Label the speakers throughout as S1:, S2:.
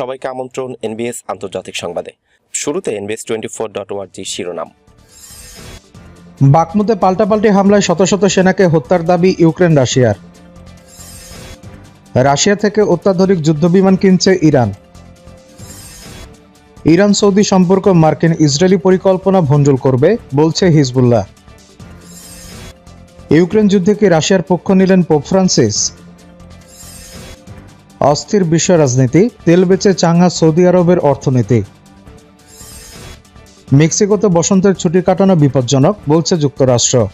S1: সবাইকে আমন্ত্রণ এনবিএস আন্তর্জাতিক সংবাদে। শুরুতে এনবিএস টোয়েন্টি ফোর ডট ওয়ার্জি শিরোনাম।
S2: বাকমুতে পাল্টাপাল্টি হামলায় শত শত সেনাকে হত্যার দাবি ইউক্রেন রাশিয়ার। রাশিয়া থেকে অত্যাধুনিক যুদ্ধবিমান কিনছে ইরান। ইরান সৌদি সম্পর্ক মার্কিন ইসরায়েলি পরিকল্পনা ভণ্ডুল করবে, বলছে হিজবুল্লাহ। ইউক্রেন যুদ্ধে কি রাশিয়ার পক্ষ নিলেন পোপ ফ্রান্সিস? অস্থির বিশ্ব রাজনীতি, তেল বেচে চাঙ্গা সৌদি আরবের অর্থনীতি। মেক্সিকোতে বসন্তের ছুটি কাটানো বিপজ্জনক, বলছে যুক্তরাষ্ট্র।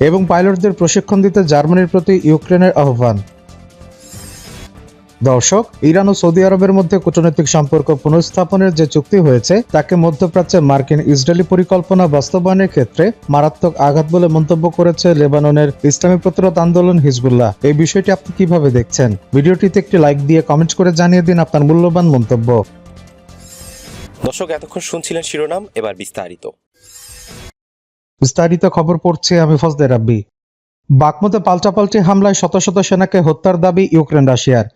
S2: এবং পাইলটদের প্রশিক্ষণ দিতে জার্মানির প্রতি ইউক্রেনের আহ্বান। দর্শক ইরান ও সৌদি আরবের মধ্যে কূটনৈতিক সম্পর্ক পুনঃস্থাপনের যে চুক্তি হয়েছে তাকে মধ্যপ্রাচ্যে মার্কিন ইসরায়েলি পরিকল্পনা বাস্তবায়নের ক্ষেত্রে মারাত্মক আঘাত বলে মন্তব্য করেছে লেবাননের ইসলামী প্রতিরোধ আন্দোলন হিজবুল্লাহ। এই বিষয়টি আপনি কীভাবে দেখছেন? ভিডিওটিতে একটি লাইক দিয়ে কমেন্ট করে জানিয়ে দিন আপনার মূল্যবান মন্তব্য।
S1: দর্শক এতক্ষণ শুনছিলেন শিরোনাম এবার বিস্তারিত।
S2: বিস্তারিত খবর পড়ছে আমি ফজদে রাব্বি। বাকমুতে পাল্টাপাল্টি হামলায় শত শত সেনাকে হত্যার দাবি ইউক্রেন রাশিয়ার।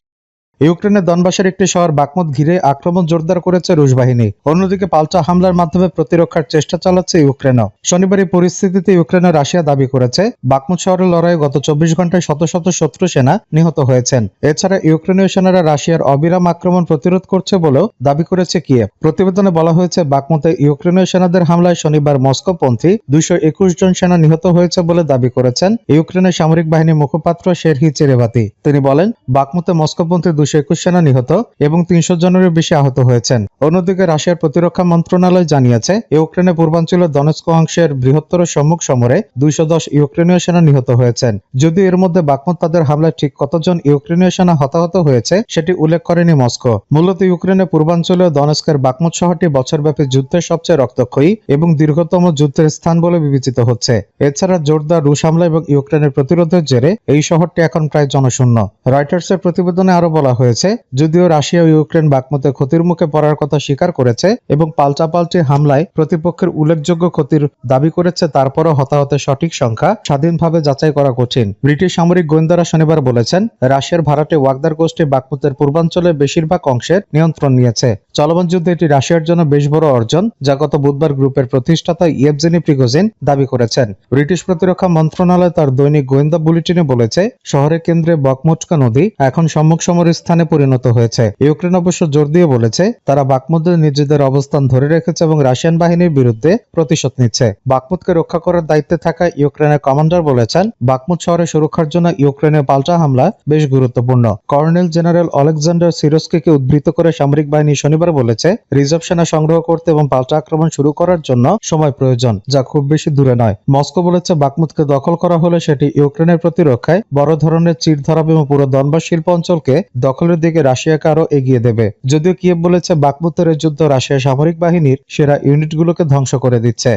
S2: ইউক্রেনের দনবাসের একটি শহর বাকমুত ঘিরে আক্রমণ জোরদার করেছে রুশ বাহিনী। অন্যদিকে পাল্টা হামলার মাধ্যমে প্রতিরক্ষার চেষ্টা চালাচ্ছে ইউক্রেনও। শনিবার এই পরিস্থিতিতে ইউক্রেনের রাশিয়া দাবি করেছে বাকমুত শহরের লড়াইয়ে গত চব্বিশ ঘন্টায় শত শত শত্রু সেনা নিহত হয়েছেন। এছাড়া ইউক্রেনীয় সেনারা রাশিয়ার অবিরাম আক্রমণ প্রতিরোধ করছে বলেও দাবি করেছে কিয়েভ। প্রতিবেদনে বলা হয়েছে বাকমুতে ইউক্রেনীয় সেনাদের হামলায় শনিবার মস্কোপন্থী দুইশো একুশ জন সেনা নিহত হয়েছে বলে দাবি করেছেন ইউক্রেনের সামরিক বাহিনীর মুখপাত্র শেরহি চেরেবাতি তিনি বলেন বাকমুতে মস্কোপন্থী দুশো একুশ সেনা নিহত এবং তিনশো জনেরও বেশি আহত হয়েছেন। অন্যদিকে রাশিয়ার প্রতিরক্ষা মন্ত্রণালয় জানিয়েছে ইউক্রেনের পূর্বাঞ্চলের দনেস্ক অংশের বৃহত্তর সম্মুখ সমরে দুইশো দশ ইউক্রেনীয় সেনা নিহত হয়েছেন। যদিও এর মধ্যে বাকমুত তাদের হামলায় ঠিক কতজন ইউক্রেনীয় সেনা হতাহত হয়েছে, সেটি উল্লেখ করেনি মস্কো। মূলত ইউক্রেনের পূর্বাঞ্চলীয় দনেস্কের বাকমুত শহরটি বছরব্যাপী যুদ্ধের সবচেয়ে রক্তক্ষয়ী এবং দীর্ঘতম যুদ্ধের স্থান বলে বিবেচিত হচ্ছে। এছাড়া জোরদার রুশ হামলা এবং ইউক্রেনের প্রতিরোধের জেরে এই শহরটি এখন প্রায় জনশূন্য। রয়টার্সের প্রতিবেদনে আরও বলা হয়েছে, যদিও রাশিয়া ও ইউক্রেন বাকমতে ক্ষতির মুখে পড়ার কথা স্বীকার করেছে এবং পাল্টাপাল্টি হামলায় প্রতিপক্ষের উল্লেখযোগ্য ক্ষতির দাবি করেছে, তারপরও হতাহতের সঠিক সংখ্যা স্বাধীনভাবে যাচাই করা কঠিন। ব্রিটিশ সামরিক গোয়েন্দারা শনিবার বলেছেন, রাশিয়ার ভাড়াটে ওয়াগদার গোষ্ঠী বাকমতের পূর্বাঞ্চলের বেশিরভাগ অংশের নিয়ন্ত্রণ নিয়েছে। চলমান যুদ্ধে এটি রাশিয়ার জন্য বেশ বড় অর্জন, যা গত বুধবার গ্রুপের প্রতিষ্ঠাতা ইয়েভজেনি প্রিগোজিন দাবি করেছেন। ব্রিটিশ প্রতিরক্ষা মন্ত্রণালয় তার দৈনিক গোয়েন্দা বুলেটিনে বলেছে, শহরের কেন্দ্রে বকমোচকা নদী এখন সম্মুখ সমরের স্থানে পরিণত হয়েছে। ইউক্রেন অবশ্য জোর দিয়ে বলেছে, তারা বাকমুদে নিজেদের অবস্থান ধরে রেখেছে এবং রাশিয়ান বাহিনীর বিরুদ্ধে প্রতিশোধ নিচ্ছে। বাকমুদকে রক্ষা করার দায়িত্বে থাকা ইউক্রেনের কমান্ডার বলেছেন বাকমুদ শহরের সুরক্ষার জন্য ইউক্রেনের পাল্টা হামলা বেশ গুরুত্বপূর্ণ। কর্নেল জেনারেল অলেকজান্ডার সিরোস্কিকে উদ্ধৃত করে সামরিক বাহিনী শনিবার বলেছে, রিজার্ভ সেনা সংগ্রহ করতে এবং পাল্টা আক্রমণ শুরু করার জন্য সময় প্রয়োজন, যা খুব বেশি দূরে নয়। মস্কো বলেছে বাকমুদকে দখল করা হলে সেটি ইউক্রেনের প্রতিরক্ষায় বড় ধরনের চির ধরাবে এবং পুরো দনবাস শিল্প অঞ্চলকে দখলের দিকে রাশিয়াকে আরও এগিয়ে দেবে। যদিও কিয়েভ বলেছে বাকমুত্তরের যুদ্ধ রাশিয়ার সামরিক বাহিনীর সেরা ইউনিটগুলোকে ধ্বংস করে দিচ্ছে।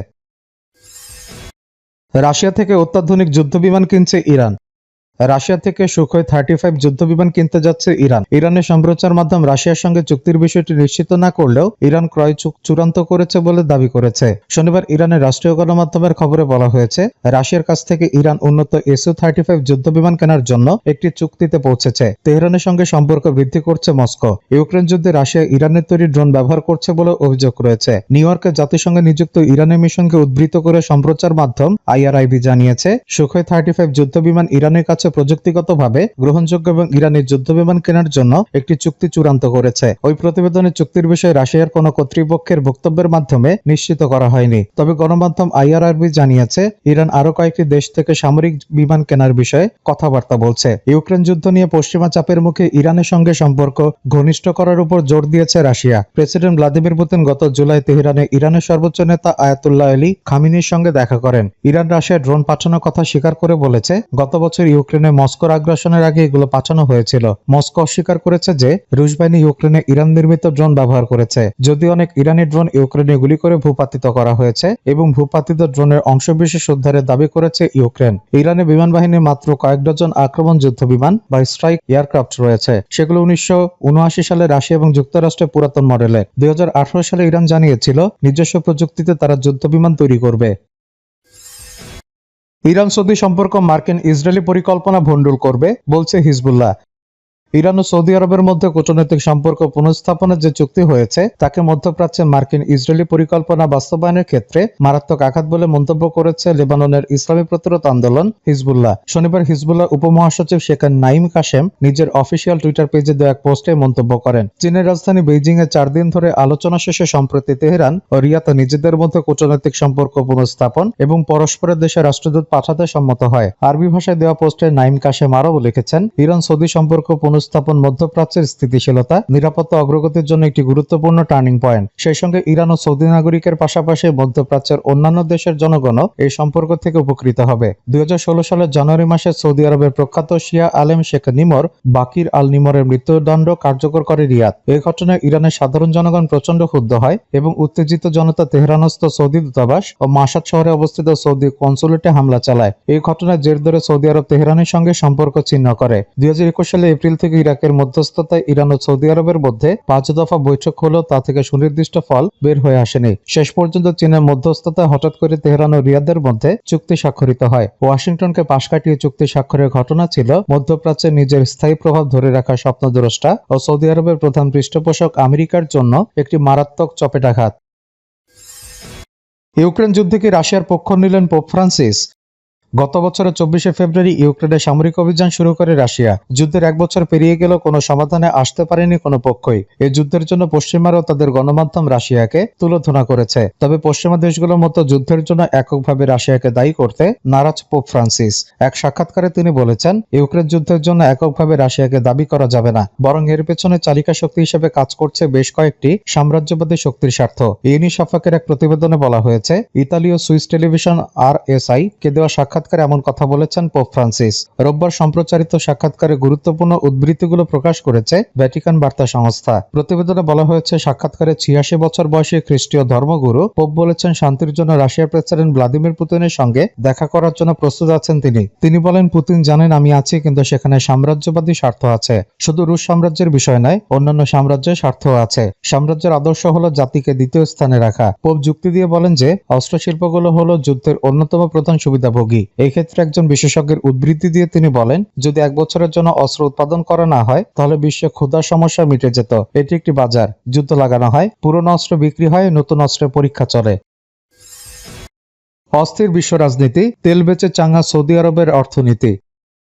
S2: রাশিয়া থেকে অত্যাধুনিক যুদ্ধবিমান কিনছে ইরান। রাশিয়া থেকে সুখই থার্টি ফাইভ যুদ্ধ বিমান কিনতে যাচ্ছে ইরান। ইরানের সম্প্রচার মাধ্যম রাশিয়ার সঙ্গে চুক্তির বিষয়টি নিশ্চিত না করলেও ইরান ক্রয় চূড়ান্ত করেছে বলে দাবি করেছে। শনিবার ইরানের রাষ্ট্রীয় গণমাধ্যমের খবরে বলা হয়েছে, রাশিয়ার কাছ থেকে ইরান উন্নত এসইউ থার্টি ফাইভ যুদ্ধ বিমান কেনার জন্য একটি চুক্তিতে পৌঁছেছে। তেহরানের সঙ্গে সম্পর্ক বৃদ্ধি করছে মস্কো। ইউক্রেন যুদ্ধে রাশিয়া ইরানের তৈরি ড্রোন ব্যবহার করছে বলে অভিযোগ রয়েছে। নিউ ইয়র্কে জাতিসংঘে নিযুক্ত ইরানের মিশনকে উদ্ধৃত করে সম্প্রচার মাধ্যম আইআরআইবি জানিয়েছে সুখয় থার্টি ফাইভ যুদ্ধ বিমান ইরানের কাছে প্রযুক্তিগতভাবে গ্রহণযোগ্য এবং ইরানের যুদ্ধবিমান কেনার জন্য একটি চুক্তি চূড়ান্ত করেছে। ওই প্রতিবেদনে চুক্তির বিষয়ে রাশিয়ার কোনো কর্তৃপক্ষের বক্তব্যের মাধ্যমে নিশ্চিত করা হয়নি। তবে গণমাধ্যম আইআরআরবি জানিয়েছে, ইরান আরও কয়েকটি দেশ থেকে সামরিক বিমান কেনার বিষয়ে কথাবার্তা বলছে। ইউক্রেন যুদ্ধ নিয়ে পশ্চিমা চাপের মুখে ইরানের সঙ্গে সম্পর্ক ঘনিষ্ঠ করার উপর জোর দিয়েছে রাশিয়া। প্রেসিডেন্ট ভ্লাদিমির পুতিন গত জুলাই তেহরানে ইরানের সর্বোচ্চ নেতা আয়াতুল্লাহ আলী খামিনির সঙ্গে দেখা করেন। ইরান রাশিয়া ড্রোন পাঠানোর কথা স্বীকার করে বলেছে, গত বছর ইউক্রেনে মস্কোর আগ্রাসনের আগে এগুলো পাঠানো হয়েছিল। মস্কো অস্বীকার করেছে যে রুশ বাহিনী ইউক্রেনে ইরান নির্মিত ড্রোন ব্যবহার করেছে। যদিও অনেক ইরানি ড্রোন ইউক্রেনে গুলি করে ভূপাতিত করা হয়েছে এবং ভূপাতিত ড্রোনের অংশবিশেষ উদ্ধারের দাবি করেছে ইউক্রেন। ইরানের বিমান বাহিনীর মাত্র কয়েক ডজন আক্রমণ যুদ্ধ বিমান বা স্ট্রাইক এয়ারক্রাফট রয়েছে। সেগুলো উনিশশো উনআশি সালে রাশিয়া এবং যুক্তরাষ্ট্রের পুরাতন মডেলের দুই সালে ইরান জানিয়েছিল, নিজস্ব প্রযুক্তিতে তারা যুদ্ধ বিমান তৈরি করবে। ইরান সৌদি সম্পর্ক মার্কিন ইসরায়েলি পরিকল্পনা ভণ্ডুল করবে বলছে হিজবুল্লাহ। ইরান ও সৌদি আরবের মধ্যে কূটনৈতিক সম্পর্ক পুনঃস্থাপনের যে চুক্তি হয়েছে, তাকে মধ্যপ্রাচ্যে মার্কিন ইসরায়েলি পরিকল্পনা বাস্তবায়নের ক্ষেত্রে মারাত্মক আঘাত বলে মন্তব্য করেছে লেবাননের ইসলামী প্রতিরোধ আন্দোলন হিজবুল্লাহ। শনিবার হিজবুল্লাহ উপমহাসচিব শেখ নাইম কাশেম নিজের অফিসিয়াল টুইটার পেজে দেওয়া এক পোস্টে মন্তব্য করেন। চীনের রাজধানী বেইজিং এ চার দিন ধরে আলোচনা শেষে সম্প্রতি তেহরান ও রিয়াতে নিজেদের মধ্যে কূটনৈতিক সম্পর্ক পুনঃস্থাপন এবং পরস্পরের দেশে রাষ্ট্রদূত পাঠাতে সম্মত হয়। আরবি ভাষায় দেওয়া পোস্টে নাইম কাশেম আরও লিখেছেন, ইরান সৌদি সম্পর্ক পুনঃস্থাপন মধ্যপ্রাচ্যের স্থিতিশীলতা, নিরাপত্তা অগ্রগতির জন্য একটি গুরুত্বপূর্ণ টার্নিং পয়েন্ট। সেই সঙ্গে ইরান ও সৌদি নাগরিকের পাশাপাশি মধ্যপ্রাচ্যের অন্যান্য দেশের জনগণও এই সম্পর্ক থেকে উপকৃত হবে। দুই সালের জানুয়ারি মাসে সৌদি আরবের প্রখ্যাত শিয়া আলেম শেখ নিমর, বাকির আল নিমরের মৃত্যুদণ্ড কার্যকর করে রিয়াদ। এই ঘটনায় ইরানের সাধারণ জনগণ প্রচণ্ড ক্ষুব্ধ হয় এবং উত্তেজিত জনতা তেহরানস্থ সৌদি দূতাবাস ও মাসাদ শহরে অবস্থিত সৌদি কনসুলেটে হামলা চালায়। এই ঘটনায় জের ধরে সৌদি আরব তেহরানের সঙ্গে সম্পর্ক ছিন্ন করে। দুই হাজার একুশ সালে এপ্রিল থেকে ইরাকের মধ্যস্থতায় ইরান ও সৌদি আরবের মধ্যে পাঁচ দফা বৈঠক হলেও তা থেকে সুনির্দিষ্ট ফল বের হয়ে আসেনি। শেষ পর্যন্ত চীনের মধ্যস্থতায় হঠাৎ করে তেহরান ও রিয়াদের মধ্যে চুক্তি স্বাক্ষরিত হয়। ওয়াশিংটনকে পাশ কাটিয়ে চুক্তি স্বাক্ষরের ঘটনা ছিল মধ্যপ্রাচ্যে নিজের স্থায়ী প্রভাব ধরে রাখা স্বপ্নদ্রষ্টা ও সৌদি আরবের প্রধান পৃষ্ঠপোষক আমেরিকার জন্য একটি মারাত্মক চপেটাঘাত। ইউক্রেন যুদ্ধে কি রাশিয়ার পক্ষ নিলেন পোপ ফ্রান্সিস? গত বছরের চব্বিশে ফেব্রুয়ারি ইউক্রেনে সামরিক অভিযান শুরু করে রাশিয়া। যুদ্ধের এক বছর পেরিয়ে গেলেও কোনো সমাধানে আসতে পারেনি কোনো পক্ষই। এই যুদ্ধের জন্য পশ্চিমারাও তাদের গণমাধ্যম রাশিয়াকে তুলোধনা করেছে। তবে পশ্চিমা দেশগুলোর মতো যুদ্ধের জন্য এককভাবে রাশিয়াকে দায়ী করতে নারাজ পোপ ফ্রান্সিস। এক সাক্ষাৎকারে তিনি বলেছেন, ইউক্রেন যুদ্ধের জন্য এককভাবে রাশিয়াকে দাবি করা যাবে না, বরং এর পেছনে চালিকা শক্তি হিসেবে কাজ করছে বেশ কয়েকটি সাম্রাজ্যবাদী শক্তির স্বার্থ। ইউনি সাফাকের এক প্রতিবেদনে বলা হয়েছে, ইতালীয় Swiss television R S I কে দেওয়া সাক্ষাৎকারে এমন কথা বলেছেন পোপ ফ্রান্সিস। রোববার সম্প্রচারিত সাক্ষাৎকারে গুরুত্বপূর্ণ উদ্ধৃতিগুলো প্রকাশ করেছে ভ্যাটিকান বার্তা সংস্থা। প্রতিবেদনে বলা হয়েছে, সাক্ষাৎকারে ছিয়াশি বছর বয়সী খ্রিস্টীয় ধর্মগুরু পোপ বলেছেন, শান্তির জন্য রাশিয়ার প্রেসিডেন্ট ভ্লাদিমির পুতিনের সঙ্গে দেখা করার জন্য প্রস্তুত আছেন তিনি। তিনি বলেন, পুতিন জানেন আমি আছি, কিন্তু সেখানে সাম্রাজ্যবাদী স্বার্থ আছে। শুধু রুশ সাম্রাজ্যের বিষয় নয়, অন্যান্য সাম্রাজ্যের স্বার্থ আছে। সাম্রাজ্যের আদর্শ হলো জাতিকে দ্বিতীয় স্থানে রাখা। পোপ যুক্তি দিয়ে বলেন যে, অস্ত্রশিল্পগুলো হলো যুদ্ধের অন্যতম প্রধান সুবিধাভোগী। এই ক্ষেত্রে একজন বিশেষজ্ঞের উদ্ধৃতি দিয়ে তিনি বলেন, যদি এক বছরের জন্য অস্ত্র উৎপাদন করা না হয়, তাহলে বিশ্বে ক্ষুধার সমস্যা মিটে যেত। এটি একটি বাজার, যুদ্ধ লাগানো হয়, পুরনো অস্ত্র বিক্রি হয়, নতুন অস্ত্রের পরীক্ষা চলে। অস্থির বিশ্ব রাজনীতি, তেল বেচে চাঙ্গা সৌদি আরবের অর্থনীতি।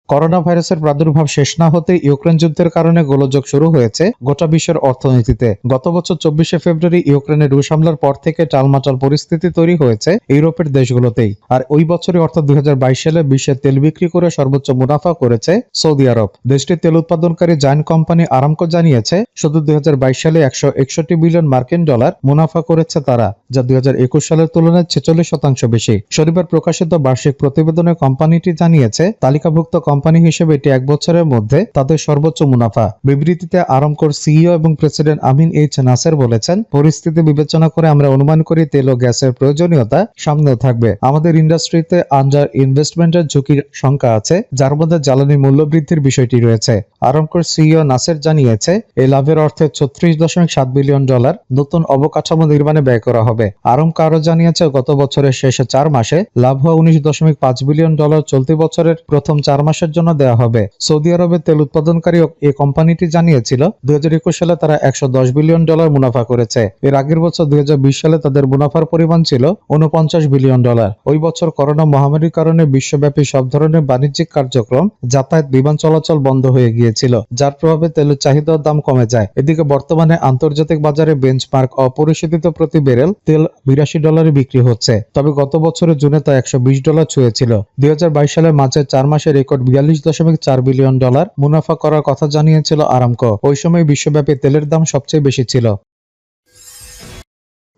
S2: করোনা ভাইরাসের প্রাদুর্ভাব শেষ না হতে ইউক্রেন যুদ্ধের কারণে গোলযোগ শুরু হয়েছে গোটা বিশ্বের অর্থনীতিতে। গত বছর চব্বিশে ফেব্রুয়ারি ইউক্রেনের রুশ হামলার পর থেকে টালমাটাল পরিস্থিতি তৈরি হয়েছে ইউরোপের দেশগুলোতেই। আর ওই বছরই অর্থাৎ দুই সালে বিশ্বে তেল বিক্রি করে সর্বোচ্চ মুনাফা করেছে সৌদি আরব। দেশটির তেল উৎপাদনকারী জায়ান্ট কোম্পানি আরামকো জানিয়েছে, শুধু দুই হাজার বাইশ সালে একশো একষট্টি বিলিয়ন মার্কিন ডলার মুনাফা করেছে তারা, যা দুই হাজার একুশ সালের তুলনায় ছেচল্লিশ শতাংশ বেশি। শনিবার প্রকাশিত বার্ষিক প্রতিবেদনে কোম্পানিটি জানিয়েছে, তালিকাভুক্ত কোম্পানি হিসেবে এটি এক বছরের মধ্যে তাদের সর্বোচ্চ মুনাফা। বিবৃতিতে আরামকোর সিইও এবং প্রেসিডেন্ট আমিন এইচ নাসের বলেছেন, পরিস্থিতি বিবেচনা করে আমরা অনুমান করি তেল ও গ্যাসের প্রয়োজনীয়তা সামনেও থাকবে। আমাদের ইন্ডাস্ট্রিতে আন্ডার ইনভেস্টমেন্টের ঝুঁকির শঙ্কা আছে, যার মধ্যে জ্বালানি মূল্য বৃদ্ধির বিষয়টি রয়েছে। আরামকোর সিইও নাসের জানিয়েছে এই লাভের অর্থে ছত্রিশ দশমিক সাত বিলিয়ন ডলার নতুন অবকাঠামো নির্মাণে ব্যয় করা হবে। আরামকো আরও জানিয়েছে, গত বছরের শেষে চার মাসে লাভ হওয়া উনিশ দশমিক পাঁচ বিলিয়ন ডলার চলতি বছরের প্রথম চার মাসের জন্য দেওয়া হবে। সৌদি আরবের তেল উৎপাদনকারী এই কোম্পানিটি জানিয়েছিল, দুই হাজার একুশ সালে তারা একশো দশ বিলিয়ন ডলার মুনাফা করেছে। এর আগের বছর দুই সালে তাদের মুনাফার পরিমাণ ছিল উনপঞ্চাশ বিলিয়ন ডলার। ওই বছর করোনা মহামারীর কারণে বিশ্বব্যাপী সব ধরনের বাণিজ্যিক কার্যক্রম, যাতায়াত বিমান চলাচল বন্ধ হয়ে গিয়েছিল, যার প্রভাবে তেলের চাহিদার দাম কমে যায়। এদিকে বর্তমানে আন্তর্জাতিক বাজারে বেঞ্চমার্ক অপরিশোধিত প্রতি বেরেল তেল বিরাশি ডলারে বিক্রি হচ্ছে। তবে গত বছরের জুনে তা একশো বিশ ডলার ছুঁয়েছিল। দুই সালের মাঝে চার মাসে রেকর্ড বিয়াল্লিশ দশমিক চার বিলিয়ন ডলার মুনাফা করার কথা জানিয়েছিল আরামকো। ওই সময় বিশ্বব্যাপী তেলের দাম সবচেয়ে বেশি ছিল।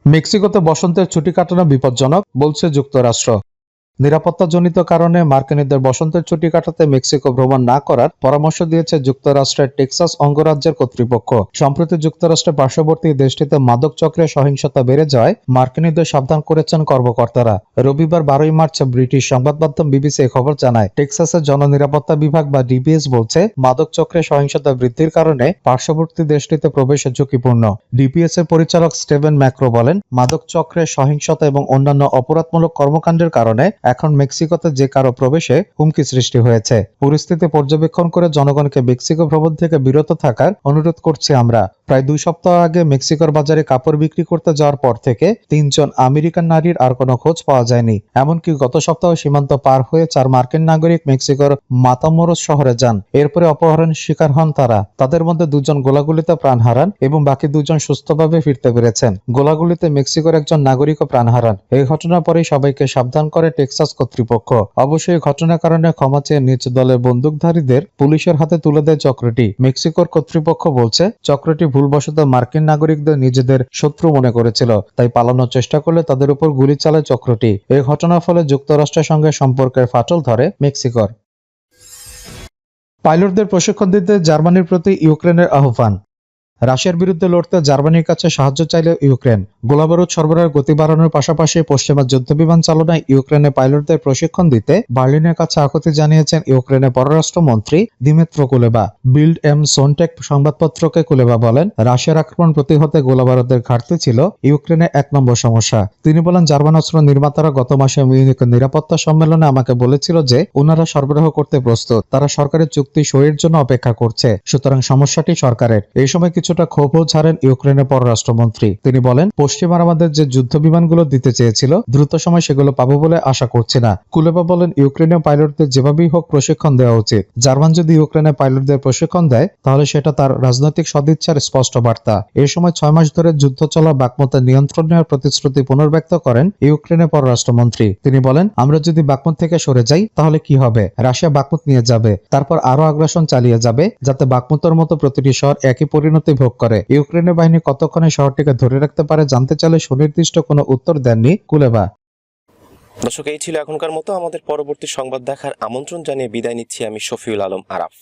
S2: মেক্সিকোতে বসন্তের ছুটি কাটানো বিপজ্জনক, বলছে যুক্তরাষ্ট্র। নিরাপত্তাজনিত কারণে মার্কিনীদের বসন্তের ছুটি কাটাতে মেক্সিকো ভ্রমণ না করার পরামর্শ দিয়েছে যুক্তরাষ্ট্রের টেক্সাস অঙ্গরাজ্যের কর্তৃপক্ষ। সম্প্রতি যুক্তরাষ্ট্রের পার্শ্ববর্তী দেশটিতে মাদক চক্রের সহিংসতা বেড়ে যায়, মার্কিনীদের সাবধান করেছেন কর্মকর্তারা। রবিবার বারোই মার্চ ব্রিটিশ সংবাদ মাধ্যম বিবিসি খবর জানায়, টেক্সাসের জননিরাপত্তা বিভাগ বা ডিবিএস বলছে, মাদক চক্রের সহিংসতা বৃদ্ধির কারণে পার্শ্ববর্তী দেশটিতে প্রবেশ ঝুঁকিপূর্ণ। ডিপিএস এর পরিচালক স্টেভেন ম্যাক্রো বলেন, মাদক চক্রের সহিংসতা এবং অন্যান্য অপরাধমূলক কর্মকাণ্ডের কারণে এখন মেক্সিকোতে যে কারও প্রবেশে হুমকি সৃষ্টি হয়েছে। পরিস্থিতি পর্যবেক্ষণ করে জনগণকে মেক্সিকো ভ্রমণ থেকে বিরত থাকার অনুরোধ করছি আমরা। প্রায় দুই সপ্তাহ আগে মেক্সিকোর বাজারে কাপড় বিক্রি করতে যাওয়ার পর থেকে তিনজন আমেরিকান নারীর আর কোনো খোঁজ পাওয়া যায়নি। এমনকি গত সপ্তাহ সীমান্ত পার হয়ে চার মার্কিন নাগরিক মেক্সিকোর মাতামোরস শহরে যান। এরপরে অপহরণ শিকার হন তারা। তাদের মধ্যে দুজন গোলাগুলিতে প্রাণ হারান এবং বাকি দুজন সুস্থভাবে ফিরতে পেরেছেন। গোলাগুলিতে মেক্সিকোর একজন নাগরিকও প্রাণ হারান। এই ঘটনার পরেই সবাইকে সাবধান করে টেক্সাস কর্তৃপক্ষ। অবশ্যই ঘটনার কারণে ক্ষমা চেয়ে নিজ দলের বন্দুকধারীদের পুলিশের হাতে তুলে দেয় চক্রটি। মেক্সিকোর কর্তৃপক্ষ বলছে, চক্রটি ভুলবশত মার্কিন নাগরিকদের নিজেদের শত্রু মনে করেছিল, তাই পালানোর চেষ্টা করলে তাদের উপর গুলি চালায় চক্রটি। এই ঘটনার ফলে যুক্তরাষ্ট্রের সঙ্গে সম্পর্কের ফাটল ধরে মেক্সিকোর। পাইলটদের প্রশিক্ষণ দিতে জার্মানির প্রতি ইউক্রেনের আহ্বান। রাশিয়ার বিরুদ্ধে লড়তে জার্মানির কাছে সাহায্য চাইলে ইউক্রেন। গোলাবারুদ সরবরাহের গতি বাড়ানোর পাশাপাশি পশ্চিমা যুদ্ধবিমান চালনায় ইউক্রেনের পাইলটদের প্রশিক্ষণ দিতে বার্লিনের কাছে আকুতি জানিয়েছেন ইউক্রেনের পররাষ্ট্রমন্ত্রী Dmytro Kuleba. Bild am Sonntag সংবাদপত্রকে Kuleba বলেন, রাশিয়ার আক্রমণ প্রতিহতে গোলাবারুদের ঘাটতি ছিল ইউক্রেনের এক নম্বর সমস্যা। তিনি বলেন, জার্মান অস্ত্র নির্মাতারা গত মাসে মিউনিকের নিরাপত্তা সম্মেলনে আমাকে বলেছিল যে ওনারা সরবরাহ করতে প্রস্তুত, তারা সরকারের চুক্তি সইয়ের জন্য অপেক্ষা করছে, সুতরাং সমস্যাটি সরকারের। এই সময় কিছুটা ক্ষোভও ছাড়েন ইউক্রেনের পররাষ্ট্রমন্ত্রী। তিনি বলেন, পশ্চিমার আমাদের যে যুদ্ধ বিমানগুলো দিতে চেয়েছিল, দ্রুত সময় সেগুলো পাবো বলে আশা করছি না। কুলেবা বলেন, ইউক্রেনীয় পাইলটদের যেভাবেই হোক প্রশিক্ষণ দেওয়া উচিত। জার্মান যদি ইউক্রেনের পাইলটদের প্রশিক্ষণ দেয়, তাহলে সেটা তার রাজনৈতিক সদিচ্ছার স্পষ্ট বার্তা। এ সময় ছয় মাস ধরে যুদ্ধ চলা বাকমতের নিয়ন্ত্রণ নেওয়ার প্রতিশ্রুতি পুনর্ব্যক্ত করেন ইউক্রেনের পররাষ্ট্রমন্ত্রী। তিনি বলেন, আমরা যদি বাকমত থেকে সরে যাই, তাহলে কি হবে? রাশিয়া বাকমুত নিয়ে যাবে, তারপর আরও আগ্রাসন চালিয়ে যাবে, যাতে বাকমুতের মতো প্রতিটি শহর একই পরিণতি ভোগ করে। ইউক্রেনের বাহিনী কতক্ষণে শহরটিকে ধরে রাখতে পারে জানতে চাইলে সুনির্দিষ্ট কোনো উত্তর দেননি কুলেবা।
S1: দর্শক, এই ছিল এখনকার মতো। আমাদের পরবর্তী সংবাদ দেখার আমন্ত্রণ জানিয়ে বিদায় নিচ্ছি আমি শফিউল আলম আরাফ।